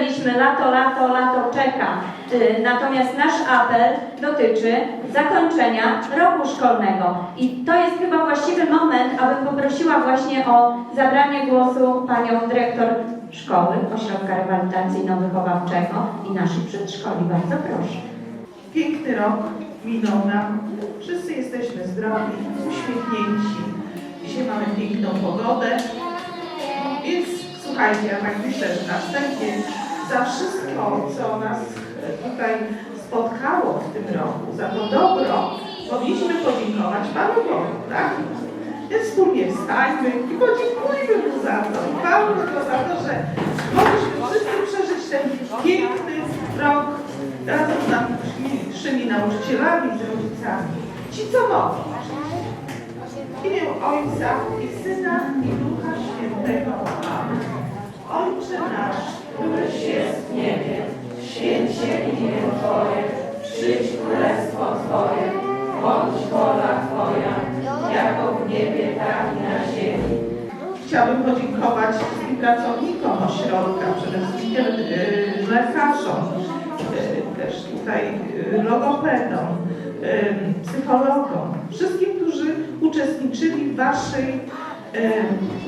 słyszeliśmy lato, lato, lato czeka. Y, Natomiast nasz apel dotyczy zakończenia roku szkolnego. I to jest chyba właściwy moment, abym poprosiła właśnie o zabranie głosu panią dyrektor szkoły, ośrodka rewalutacyjno-wychowawczego i naszych przedszkoli. Bardzo proszę. Piękny rok minął nam. Wszyscy jesteśmy zdrowi, uśmiechnięci. Dzisiaj mamy piękną pogodę. Słuchajcie, ja tak myślę, że na wstępie za wszystko, co nas tutaj spotkało w tym roku, za to dobro, powinniśmy podziękować Panu Bogu, tak? Więc wspólnie wstańmy i podziękujmy Mu za to. I Panu za to, że mogliśmy wszyscy przeżyć ten piękny rok razem z naszymi nauczycielami, z rodzicami. Ci, co mogą. W imię Ojca i Syna i Ducha Świętego. Amen. Ojcze nasz, któryś jest w niebie, święć się imię Twoje, przyjdź królestwo Twoje, bądź wola Twoja, jako w niebie, tak i na ziemi. Chciałabym podziękować wszystkim pracownikom ośrodka, przede wszystkim e, lekarzom, e, też tutaj e, logopedom, psychologom, wszystkim, którzy uczestniczyli w Waszej,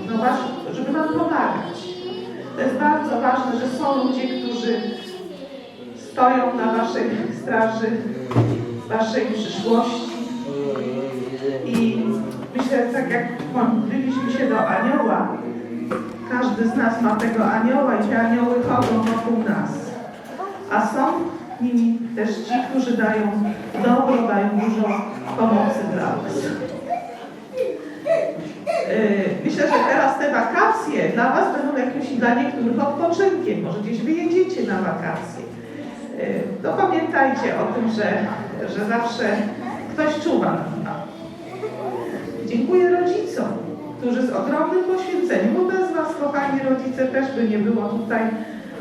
no żeby Wam pomagać. To jest bardzo ważne, że są ludzie, którzy stoją na Waszej straży, Waszej przyszłości. I myślę, tak jak modliliśmy się do anioła, każdy z nas ma tego anioła i te anioły chodzą wokół nas. A są nimi też ci, którzy dają dobro, dają dużo pomocy dla nas. Yy, Myślę, że teraz te wakacje dla Was będą jakimś dla niektórych odpoczynkiem. Może gdzieś wyjedziecie na wakacje. To pamiętajcie o tym, że, że zawsze ktoś czuwa nad. Dziękuję rodzicom, którzy z ogromnym poświęceniem, bo bez Was, kochani rodzice, też by nie było tutaj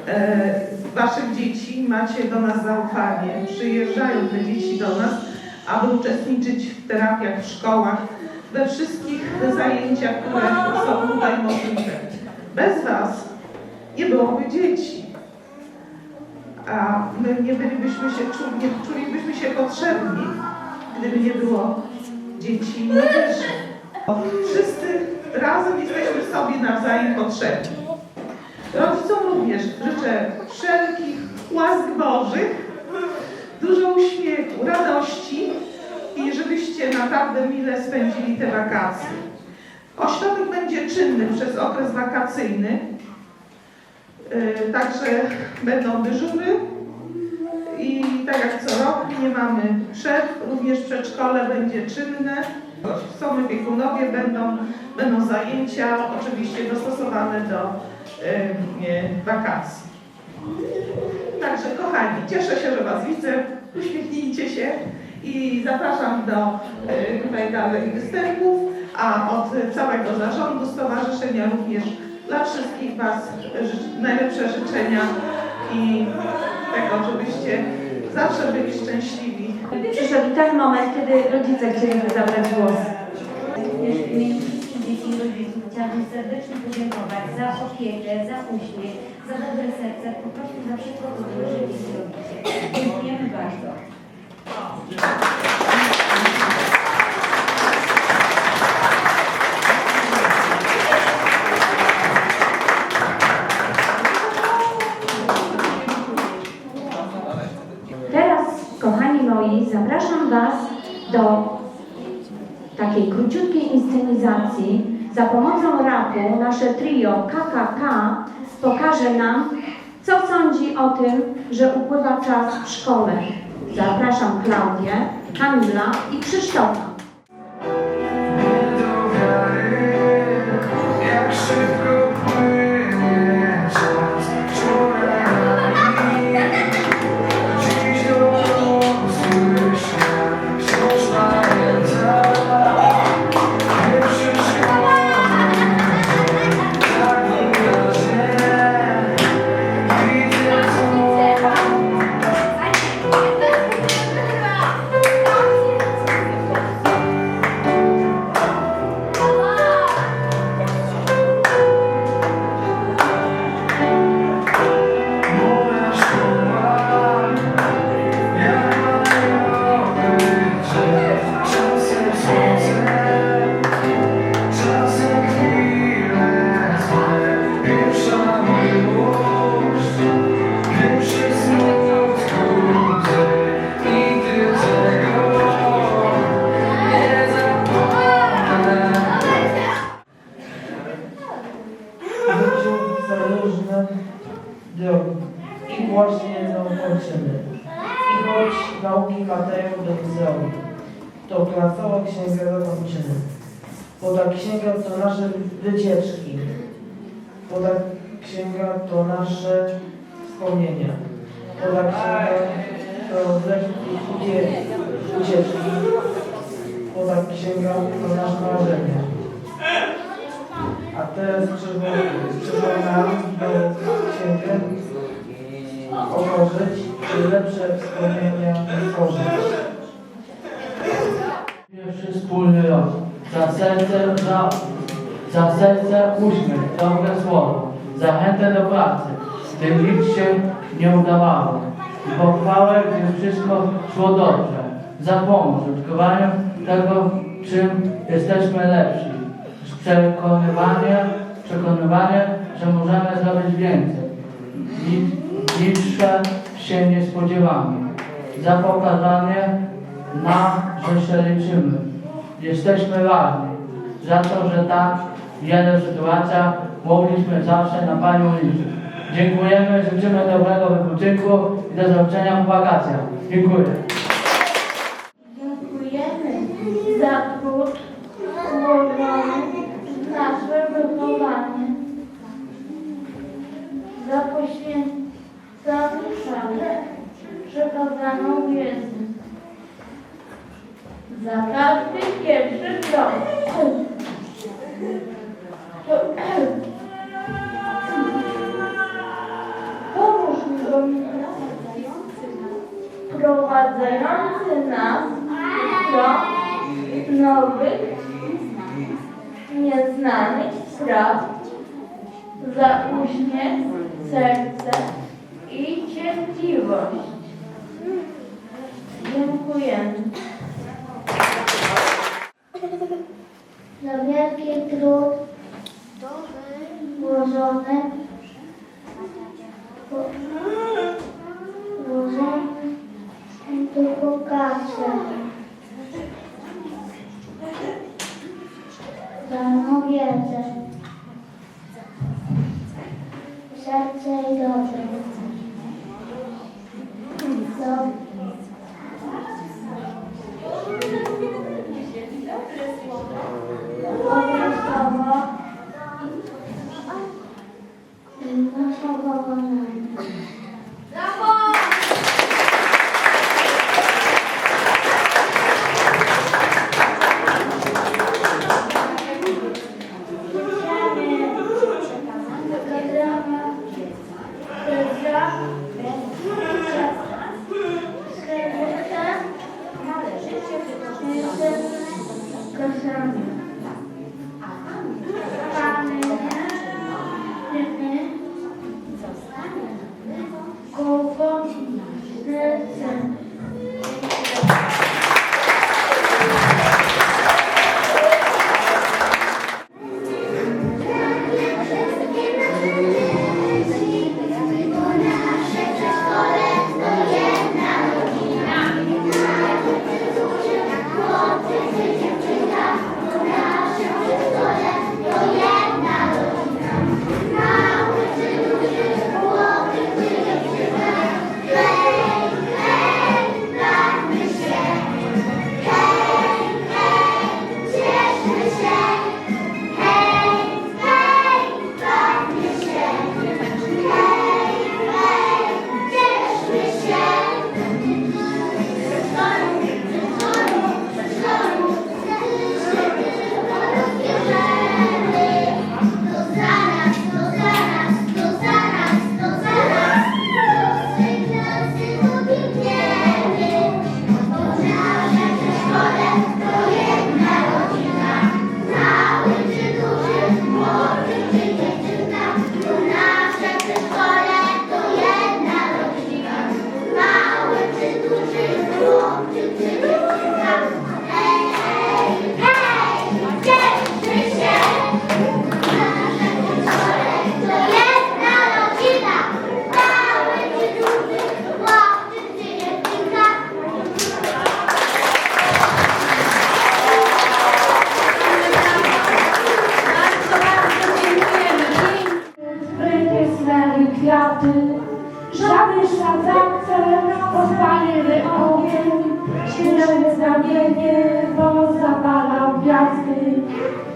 e, Waszych dzieci, macie do nas zaufanie, przyjeżdżają te dzieci do nas, aby uczestniczyć w terapiach w szkołach, we wszystkich zajęciach, które są tutaj możliwe. Bez Was nie byłoby dzieci, a my nie bylibyśmy się nie czulibyśmy się potrzebni, gdyby nie było dzieci i młodzieży. Wszyscy razem jesteśmy sobie nawzajem potrzebni. Rodzicom również życzę wszelkich łask Bożych, dużo uśmiechu, radości i żebyście naprawdę mile spędzili te wakacje. Ośrodek będzie czynny przez okres wakacyjny, Yy, także będą dyżury i tak jak co roku nie mamy przerw, również przedszkole będzie czynne. Są opiekunowie, będą, będą zajęcia oczywiście dostosowane do yy, wakacji. Także kochani, cieszę się, że Was widzę, uśmiechnijcie się i zapraszam do yy, tutaj dalej występów, a od całego zarządu stowarzyszenia również dla wszystkich Was najlepsze życzenia i tego, żebyście zawsze byli szczęśliwi. Przyszedł ten moment, kiedy rodzice chcieliby zabrać głos. Również w imieniu wszystkich dzieci i rodziców chciałabym serdecznie podziękować za opiekę, za uśmiech, za dobre serce, po prostu za wszystko, co wy życie robicie. Dziękujemy bardzo. Teraz, kochani moi, zapraszam Was do takiej króciutkiej inscenizacji. Za pomocą rapu nasze trio KKK pokaże nam, co sądzi o tym, że upływa czas w szkole. Zapraszam Klaudię, Kamila i Krzysztofa. To klasowa księga zakończymy. Poda księga to nasze wycieczki. Poda księga to nasze wspomnienia. Poda księga to lekki ucie- ucieczki. Poda księga to nasze marzenia. A teraz nam do księgę otworzyć i lepsze wspomnienia tworzyć. Wspólny rok. Za serce, za, za serce uśmiech, dobre słowo, zachętę do pracy, gdy nic się nie udawało. I pochwałę, gdy wszystko szło dobrze. Za pomoc w odkrywaniu tego, czym jesteśmy lepsi. Przekonywanie, przekonywanie, że możemy zrobić więcej. Nic, niższe się nie spodziewamy. Za pokazanie na, że się liczymy. Jesteśmy radni za to, że tak w wielu sytuacjach mogliśmy zawsze na Panią liczyć. Dziękujemy, życzymy dobrego wypoczynku i do zobaczenia po wakacjach. Dziękuję. Dziękujemy za trud w nasze wychowanie, za poświęcony czas, przekazaną wiedzę, za każdy pierwszy krok. Pomóż mi prowadzający nas do nowych, nieznanych spraw, za uśmiech, serce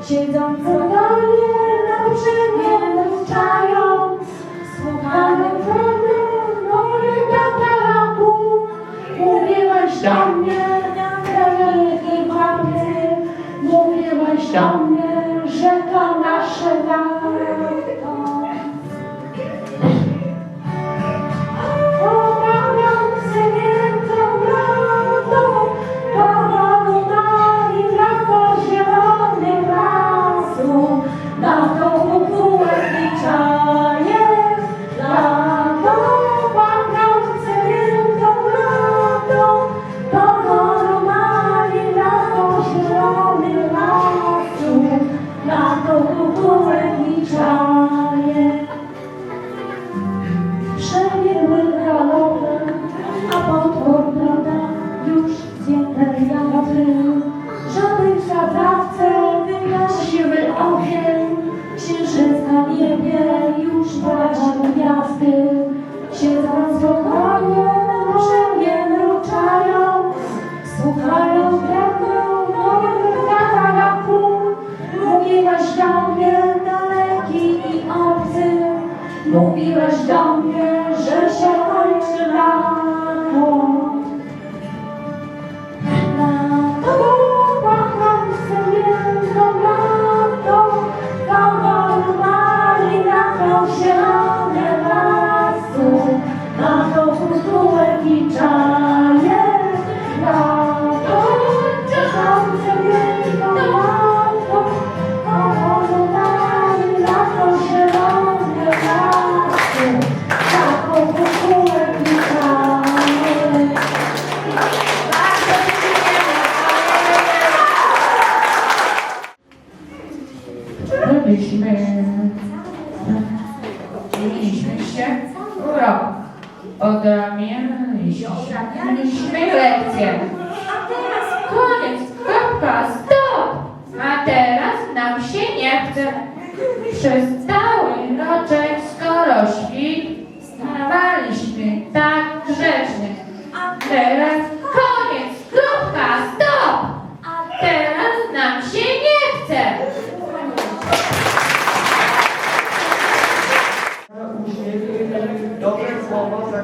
Siedząc co dalej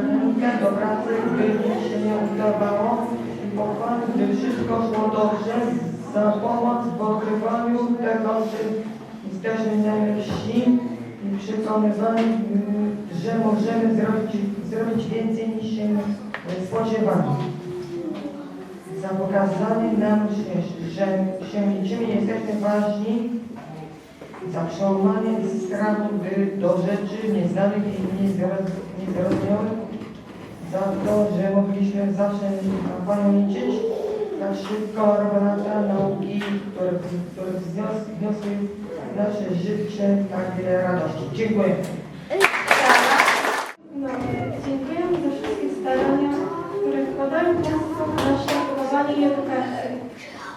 zachętkę do pracy, gdy się nie udawało. Pochwały, gdy wszystko szło dobrze. Za pomoc w pokrywaniu tego, że jesteśmy najlepsi i przekonywani, że możemy zrobić, zrobić więcej niż się spodziewamy. Za pokazanie nam, że, że się niczym nie jesteśmy ważni, za przełamanie strachu do rzeczy nieznanych i niezroz- niezrozumiałych, za to, że mogliśmy zawsze liczyć, za szybko revelata nauki, które, które wniosły w nasze życie tak wiele radości. Dziękuję. No, dziękujemy za wszystkie starania, które wkładają Państwo w nasze wychowanie i edukację.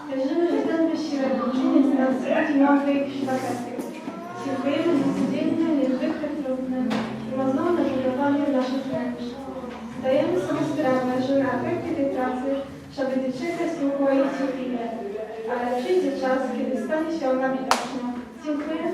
Wierzymy, że ten wysiłek uczyni z nas ludzi nowych, szlachetnych. Dziękujemy za codzienne, niezwykle trudne i mocne budowanie naszych wnętrz. Zdajemy sobie sprawę, że na efekty tej pracy trzeba będzie czekać długo i cierpliwie, ale przyjdzie czas, kiedy stanie się ona widoczna. Dziękuję.